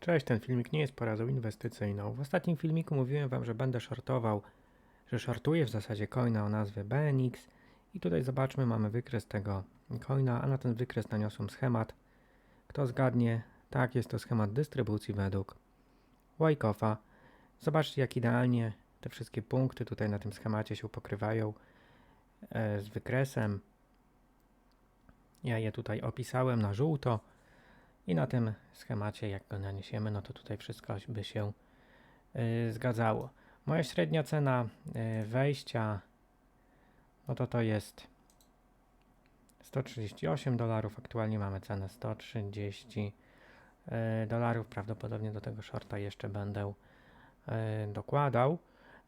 Cześć, ten filmik nie jest poradą inwestycyjną. W ostatnim filmiku mówiłem Wam, że będę shortował, że shortuję w zasadzie coina o nazwie BNX i tutaj zobaczmy, mamy wykres tego coina, a na ten wykres naniosłem schemat. Kto zgadnie? Tak, jest to schemat dystrybucji według Wyckofa. Zobaczcie, jak idealnie te wszystkie punkty tutaj na tym schemacie się pokrywają e, z wykresem. Ja je tutaj opisałem na żółto. I na tym schemacie, jak go naniesiemy, no to tutaj wszystko by się y, zgadzało. Moja średnia cena y, wejścia, no to to jest 138 dolarów. Aktualnie mamy cenę 130 y, dolarów. Prawdopodobnie do tego shorta jeszcze będę dokładał.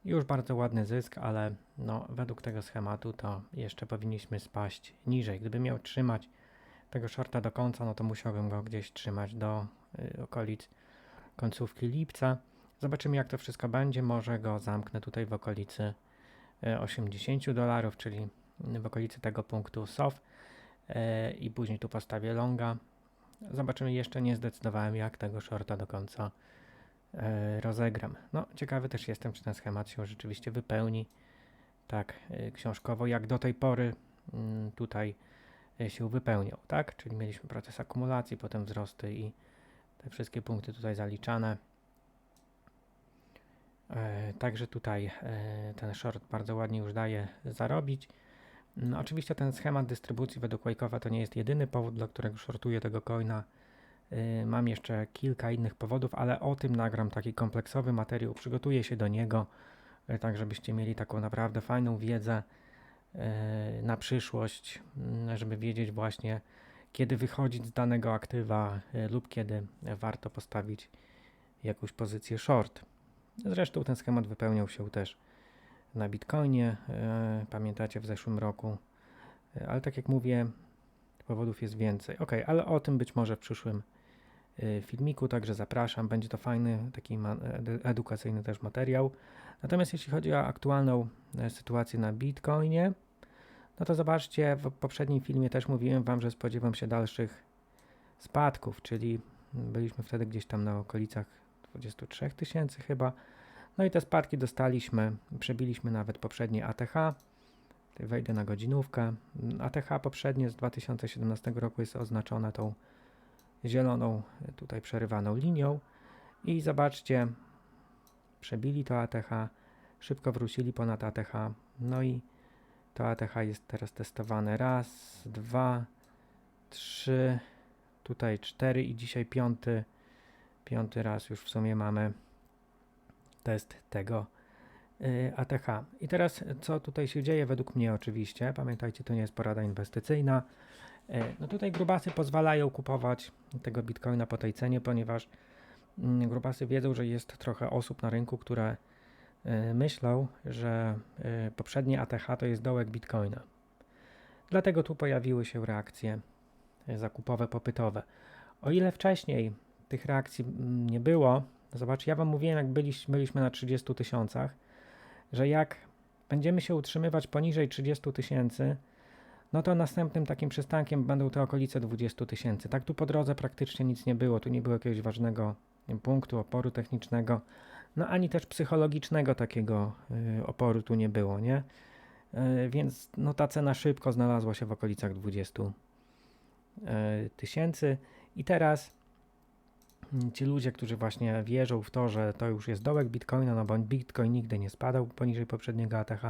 Już bardzo ładny zysk, ale no, według tego schematu to jeszcze powinniśmy spaść niżej. Gdyby miał trzymać tego shorta do końca, no to musiałbym go gdzieś trzymać do y, okolic końcówki lipca. Zobaczymy jak to wszystko będzie. Może go zamknę tutaj w okolicy y, 80 dolarów, czyli w okolicy tego punktu SOF y, i później tu postawię longa. Zobaczymy, jeszcze nie zdecydowałem jak tego shorta do końca y, rozegram. No, ciekawy też jestem, czy ten schemat się rzeczywiście wypełni tak y, książkowo, jak do tej pory mm, tutaj y, się wypełniał, tak? Czyli mieliśmy proces akumulacji, potem wzrosty i te wszystkie punkty tutaj zaliczane. E, Także tutaj e, ten short bardzo ładnie już daje zarobić. No, oczywiście ten schemat dystrybucji według Wake'owa to nie jest jedyny powód, dla którego shortuję tego coina. E, Mam jeszcze kilka innych powodów, ale o tym nagram taki kompleksowy materiał. Przygotuję się do niego, e, tak żebyście mieli taką naprawdę fajną wiedzę e, na przyszłość, m, żeby wiedzieć właśnie, kiedy wychodzić z danego aktywa e, lub kiedy warto postawić jakąś pozycję short. Zresztą ten schemat wypełniał się też na Bitcoinie, e, pamiętacie w zeszłym roku, E, ale tak jak mówię, powodów jest więcej. Ok, ale o tym być może w przyszłym e, filmiku, także zapraszam. Będzie to fajny, taki edukacyjny też materiał. Natomiast jeśli chodzi o aktualną e, sytuację na Bitcoinie, no to zobaczcie, w poprzednim filmie też mówiłem Wam, że spodziewam się dalszych spadków, czyli byliśmy wtedy gdzieś tam na okolicach 23 tysięcy chyba. No i te spadki dostaliśmy, przebiliśmy nawet poprzednie ATH. Wejdę na godzinówkę. ATH poprzednie z 2017 roku jest oznaczone tą zieloną, tutaj przerywaną linią. I zobaczcie, przebili to ATH, szybko wrócili ponad ATH. No i to ATH jest teraz testowane. Raz, dwa, trzy, tutaj cztery i dzisiaj piąty, piąty raz już w sumie mamy test tego y, ATH. I teraz co tutaj się dzieje według mnie oczywiście, pamiętajcie to nie jest porada inwestycyjna. Y, No tutaj grubasy pozwalają kupować tego bitcoina po tej cenie, ponieważ mm, grubasy wiedzą, że jest trochę osób na rynku, które myślą, że y, poprzednie ATH to jest dołek bitcoina. Dlatego tu pojawiły się reakcje y, zakupowe, popytowe. O ile wcześniej tych reakcji mm, nie było, zobacz, ja Wam mówiłem, jak byliśmy, byliśmy na 30 tysiącach, że jak będziemy się utrzymywać poniżej 30 tysięcy, no to następnym takim przystankiem będą te okolice 20 tysięcy. Tak tu po drodze praktycznie nic nie było, tu nie było jakiegoś ważnego punktu oporu technicznego, no ani też psychologicznego takiego y, oporu tu nie było, nie? Y, więc no ta cena szybko znalazła się w okolicach 20 y, tysięcy i teraz mm, ci ludzie, którzy właśnie wierzą w to, że to już jest dołek Bitcoina, no bo Bitcoin nigdy nie spadał poniżej poprzedniego ATH,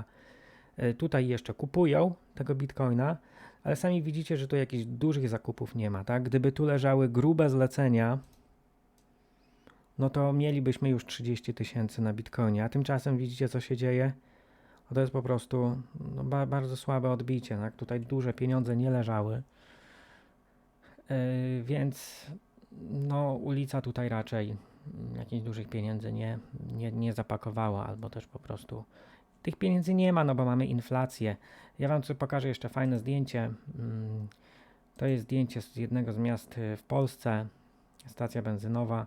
tutaj jeszcze kupują tego Bitcoina, ale sami widzicie, że tu jakichś dużych zakupów nie ma, tak? Gdyby tu leżały grube zlecenia, no to mielibyśmy już 30 tysięcy na Bitcoinie, a tymczasem widzicie, co się dzieje? No to jest po prostu no, ba bardzo słabe odbicie, tak? Tutaj duże pieniądze nie leżały, Yy, więc no ulica tutaj raczej jakichś dużych pieniędzy nie, nie, nie zapakowała, albo też po prostu tych pieniędzy nie ma, no bo mamy inflację. Ja wam tu pokażę jeszcze fajne zdjęcie. Mm, To jest zdjęcie z jednego z miast w Polsce, stacja benzynowa.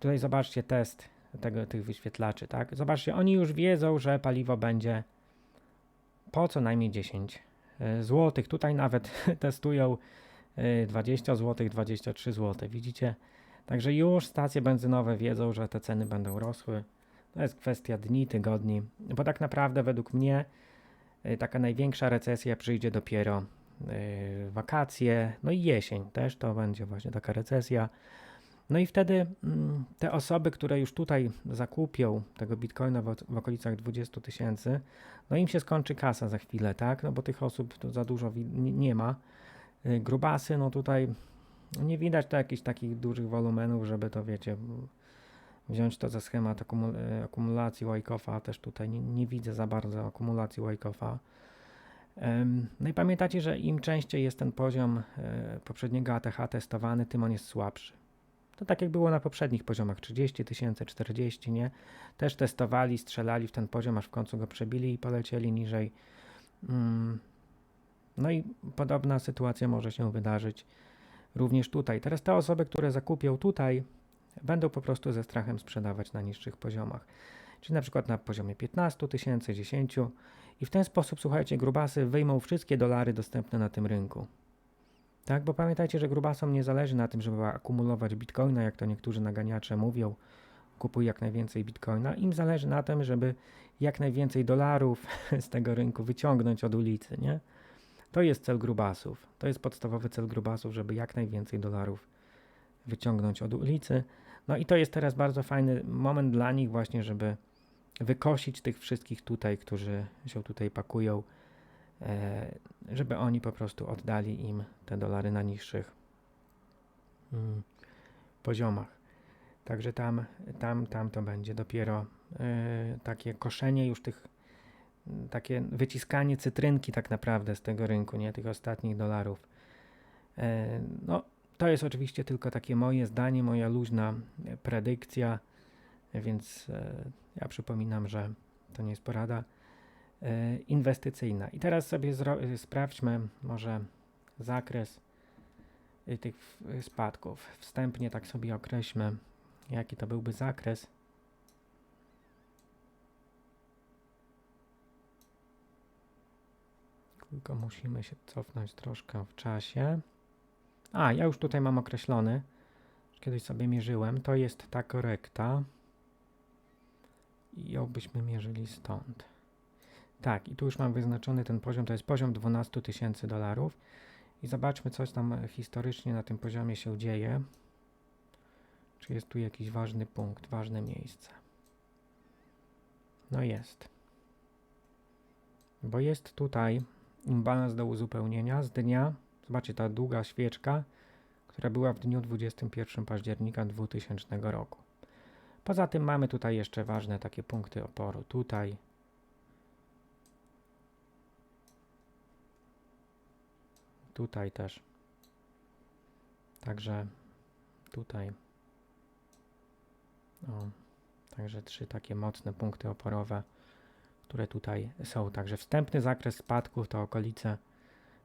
Tutaj zobaczcie test tego, tych wyświetlaczy, tak? Zobaczcie, oni już wiedzą, że paliwo będzie po co najmniej 10 zł. Tutaj nawet testują y, 20 zł, 23 zł. Widzicie? Także już stacje benzynowe wiedzą, że te ceny będą rosły. To jest kwestia dni, tygodni, bo tak naprawdę według mnie y, taka największa recesja przyjdzie dopiero y, wakacje, no i jesień też to będzie właśnie taka recesja. No i wtedy mm, te osoby, które już tutaj zakupią tego bitcoina w, okolicach 20 tysięcy, no im się skończy kasa za chwilę, tak? No bo tych osób tu za dużo nie, ma. Y, Grubasy, no tutaj nie widać to jakichś takich dużych wolumenów, żeby to wiecie, wziąć to za schemat y, akumulacji Wyckofa, też tutaj nie, nie widzę za bardzo akumulacji Wyckofa. Em, No i pamiętacie, że im częściej jest ten poziom e, poprzedniego ATH testowany, tym on jest słabszy. To tak jak było na poprzednich poziomach 30 tysięcy, 40, nie? Też testowali, strzelali w ten poziom, aż w końcu go przebili i polecieli niżej. Mm. No i podobna sytuacja może się wydarzyć również tutaj. Teraz te osoby, które zakupią tutaj, będą po prostu ze strachem sprzedawać na niższych poziomach. Czyli na przykład na poziomie 15 tysięcy, 10 i w ten sposób, słuchajcie, grubasy wyjmą wszystkie dolary dostępne na tym rynku. Tak, bo pamiętajcie, że grubasom nie zależy na tym, żeby akumulować bitcoina, jak to niektórzy naganiacze mówią, kupuj jak najwięcej bitcoina. Im zależy na tym, żeby jak najwięcej dolarów z tego rynku wyciągnąć od ulicy, nie? To jest cel grubasów. To jest podstawowy cel grubasów, żeby jak najwięcej dolarów wyciągnąć od ulicy. No i to jest teraz bardzo fajny moment dla nich właśnie, żeby wykosić tych wszystkich tutaj, którzy się tutaj pakują, żeby oni po prostu oddali im te dolary na niższych mm, poziomach. Także tam, tam, tam to będzie dopiero e, takie koszenie już tych, takie wyciskanie cytrynki tak naprawdę z tego rynku, nie tych ostatnich dolarów. E, no, to jest oczywiście tylko takie moje zdanie, moja luźna e, predykcja, e, więc e, ja przypominam, że to nie jest porada e, inwestycyjna. I teraz sobie e, sprawdźmy może zakres e, tych spadków. Wstępnie tak sobie określmy, jaki to byłby zakres. Tylko musimy się cofnąć troszkę w czasie. A, ja już tutaj mam określony. Kiedyś sobie mierzyłem. To jest ta korekta. I ją byśmy mierzyli stąd. Tak, i tu już mam wyznaczony ten poziom, to jest poziom 12 tysięcy dolarów. I zobaczmy, coś tam e, historycznie na tym poziomie się dzieje. Czy jest tu jakiś ważny punkt, ważne miejsce? No jest. Bo jest tutaj imbalans do uzupełnienia z dnia, zobaczcie, ta długa świeczka, która była w dniu 21 października 2000 roku. Poza tym mamy tutaj jeszcze ważne takie punkty oporu. Tutaj. Tutaj też. Także tutaj. O, także trzy takie mocne punkty oporowe, które tutaj są. Także wstępny zakres spadków to okolice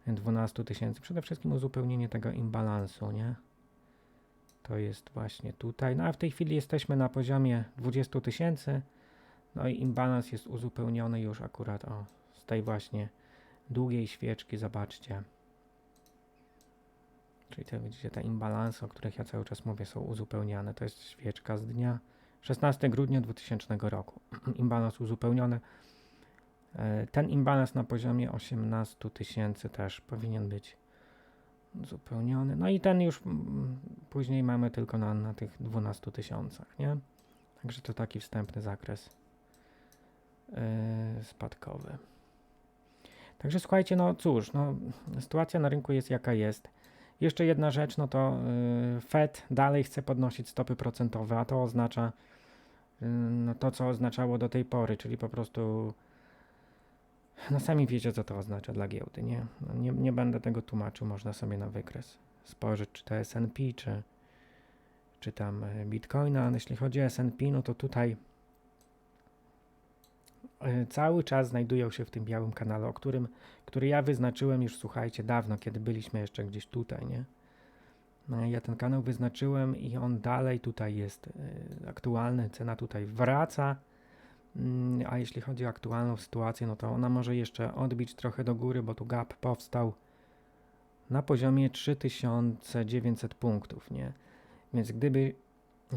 12 tysięcy. Przede wszystkim uzupełnienie tego imbalansu, nie? To jest właśnie tutaj. No a w tej chwili jesteśmy na poziomie 20 tysięcy. No i imbalans jest uzupełniony już akurat o, z tej właśnie długiej świeczki. Zobaczcie. Czyli te, widzicie, te imbalanse, o których ja cały czas mówię, są uzupełniane. To jest świeczka z dnia 16 grudnia 2000 roku. imbalans uzupełniony. E, Ten imbalans na poziomie 18 tysięcy też powinien być uzupełniony. No i ten już mm, później mamy tylko na, na tych 12 tysiącach, nie? Także to taki wstępny zakres yy, spadkowy. Także słuchajcie, no cóż, no, sytuacja na rynku jest jaka jest. Jeszcze jedna rzecz, no to yy, Fed dalej chce podnosić stopy procentowe, a to oznacza yy, no to, co oznaczało do tej pory, czyli po prostu no sami wiecie, co to oznacza dla giełdy, nie? No, nie, nie będę tego tłumaczył, można sobie na wykres spojrzeć, czy to S&P, czy, czy tam e, Bitcoina. Jeśli chodzi o S&P, no to tutaj cały czas znajdują się w tym białym kanale, o którym, który ja wyznaczyłem już, słuchajcie, dawno, kiedy byliśmy jeszcze gdzieś tutaj, nie? No, ja ten kanał wyznaczyłem i on dalej tutaj jest e, aktualny, cena tutaj wraca. Mm, A jeśli chodzi o aktualną sytuację, no to ona może jeszcze odbić trochę do góry, bo tu gap powstał na poziomie 3900 punktów, nie? Więc gdyby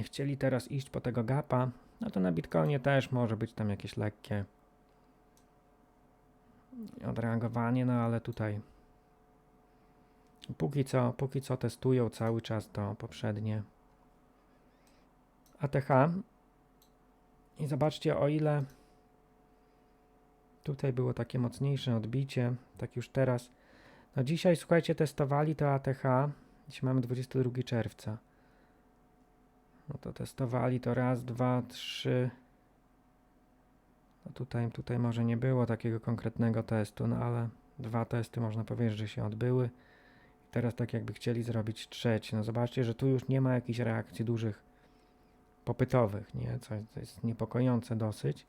chcieli teraz iść po tego gapa, no to na Bitcoinie też może być tam jakieś lekkie odreagowanie, no ale tutaj póki co, póki co testują cały czas to poprzednie ATH i zobaczcie o ile tutaj było takie mocniejsze odbicie, tak już teraz. No dzisiaj słuchajcie testowali to ATH dzisiaj mamy 22 czerwca no to testowali to raz, dwa, trzy no tutaj, tutaj może nie było takiego konkretnego testu, no ale dwa testy można powiedzieć, że się odbyły. I teraz tak jakby chcieli zrobić trzeci. No zobaczcie, że tu już nie ma jakichś reakcji dużych popytowych, nie? Co, jest niepokojące dosyć.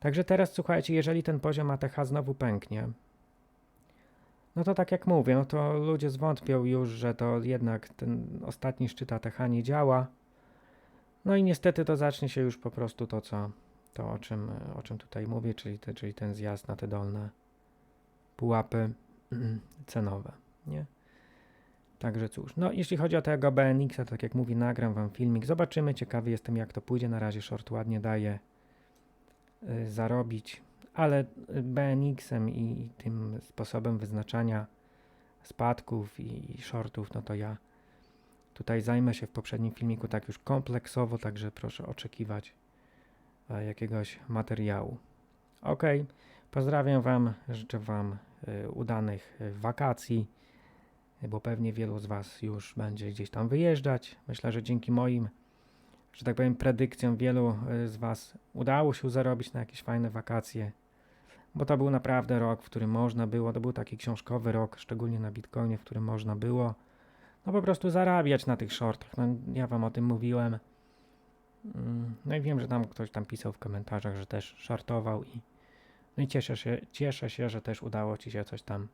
Także teraz słuchajcie, jeżeli ten poziom ATH znowu pęknie, no to tak jak mówię, no to ludzie zwątpią już, że to jednak ten ostatni szczyt ATH nie działa. No i niestety to zacznie się już po prostu to, co to o czym, o czym tutaj mówię, czyli, te, czyli ten zjazd na te dolne pułapy cenowe, nie? Także cóż, no jeśli chodzi o tego BNX-a, tak jak mówi, nagram wam filmik, zobaczymy, ciekawy jestem jak to pójdzie, na razie short ładnie daje y, zarobić, ale BNX-em i, i tym sposobem wyznaczania spadków i, i shortów, no to ja tutaj zajmę się w poprzednim filmiku tak już kompleksowo, także proszę oczekiwać e, jakiegoś materiału. Ok, pozdrawiam Wam, życzę Wam e, udanych e, wakacji, bo pewnie wielu z Was już będzie gdzieś tam wyjeżdżać. Myślę, że dzięki moim, że tak powiem, predykcjom wielu z Was udało się zarobić na jakieś fajne wakacje, bo to był naprawdę rok, w którym można było, to był taki książkowy rok, szczególnie na Bitcoinie, w którym można było no po prostu zarabiać na tych shortach. No, ja wam o tym mówiłem. Mm, No i wiem, że tam ktoś tam pisał w komentarzach, że też shortował i, no i cieszę się, cieszę się, że też udało ci się coś tam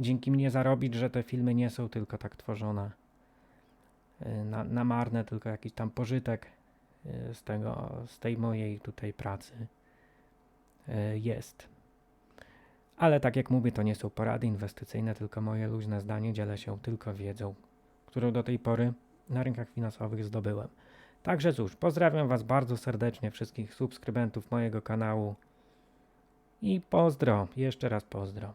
dzięki mnie zarobić, że te filmy nie są tylko tak tworzone y, na, na marne, tylko jakiś tam pożytek y, z tego, z tej mojej tutaj pracy y, jest. Ale tak jak mówię, to nie są porady inwestycyjne, tylko moje luźne zdanie, dzielę się tylko wiedzą, którą do tej pory na rynkach finansowych zdobyłem. Także cóż, pozdrawiam Was bardzo serdecznie, wszystkich subskrybentów mojego kanału i pozdro, jeszcze raz pozdro.